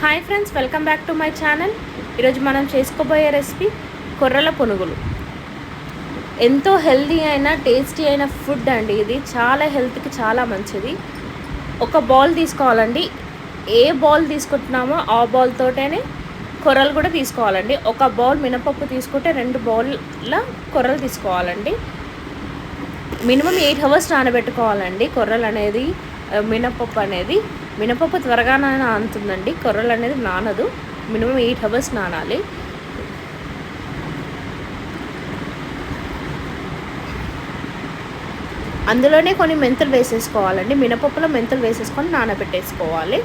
Hi friends welcome back to my channel ఈరోజు మనం చేసుకోబోయే రెసిపీ కొర్రల పునుగులు. ఎంతో హెల్దీ అయిన టేస్టీ అయిన ఫుడ్ అండి ఇది. చాలా హెల్త్కి చాలా మంచిది. ఒక బౌల్ తీసుకోవాలండి. ఏ బౌల్ తీసుకుంటున్నామో ఆ బౌల్ తోటనే కొర్రలు కూడా తీసుకోవాలండి. ఒక బౌల్ మినపప్పు తీసుకుంటే రెండు బౌల్ల కొర్రలు తీసుకోవాలండి. మినిమం ఎయిట్ అవర్స్ నానబెట్టుకోవాలండి కొర్రలు అనేది మినపప్పు అనేది. మినపప్పు త్వరగా నానుతుందండి. కొర్రలు అనేది నానదు. మినిమం ఎయిట్ అవర్స్ నానాలి. అందులోనే కొన్ని మెంతులు వేసేసుకోవాలండి. మినపప్పులో మెంతులు వేసేసుకొని నానబెట్టేసుకోవాలి.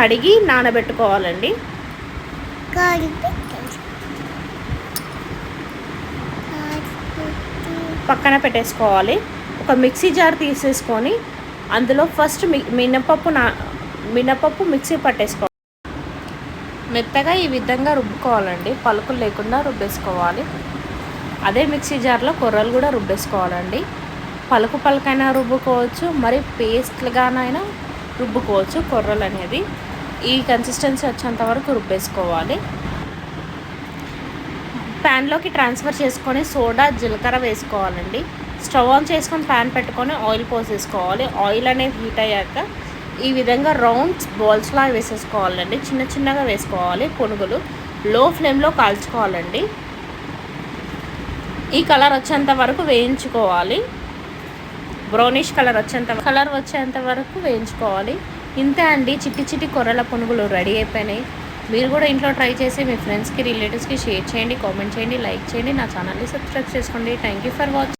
కడిగి నానబెట్టుకోవాలండి. పక్కన పెట్టేసుకోవాలి. ఒక మిక్సీ జార్ తీసేసుకొని అందులో ఫస్ట్ మి మినపప్పు నా మినపప్పు మిక్సీ పట్టేసుకోవాలి. మెత్తగా ఈ విధంగా రుబ్బుకోవాలండి. పలుకులు లేకుండా రుబ్బేసుకోవాలి. అదే మిక్సీ జార్లో కొర్రలు కూడా రుబ్బేసుకోవాలండి. పలుకు పలుకైనా రుబ్బుకోవచ్చు మరి పేస్ట్లుగానైనా రుబ్బుకోవచ్చు కొర్రలు అనేది. ఈ కన్సిస్టెన్సీ వచ్చేంత వరకు రుబ్బేసుకోవాలి. ప్యాన్లోకి ట్రాన్స్ఫర్ చేసుకొని సోడా జీలకర్ర వేసుకోవాలండి. స్టవ్ ఆన్ చేసుకొని ప్యాన్ పెట్టుకొని ఆయిల్ పోసేసుకోవాలి. ఆయిల్ అనేది హీట్ అయ్యాక ఈ విధంగా రౌండ్స్ బాల్స్లా వేసేసుకోవాలండి. చిన్న చిన్నగా వేసుకోవాలి పునుగులు. లో ఫ్లేమ్లో కాల్చుకోవాలండి. ఈ కలర్ వచ్చేంత వరకు వేయించుకోవాలి. బ్రౌనిష్ కలర్ వచ్చేంత కలర్ వచ్చేంత వరకు వేయించుకోవాలి. ఇంతే అండి. చిట్టి చిట్టి కొర్రల పునుగులు రెడీ అయిపోయినాయి. మీరు కూడా ఇంట్లో ట్రై చేసి మీ ఫ్రెండ్స్కి రిలేటివ్స్కి షేర్ చేయండి కామెంట్ చేయండి లైక్ చేయండి. నా ఛానల్ని సబ్స్క్రైబ్ చేసుకోండి. Thank you for watching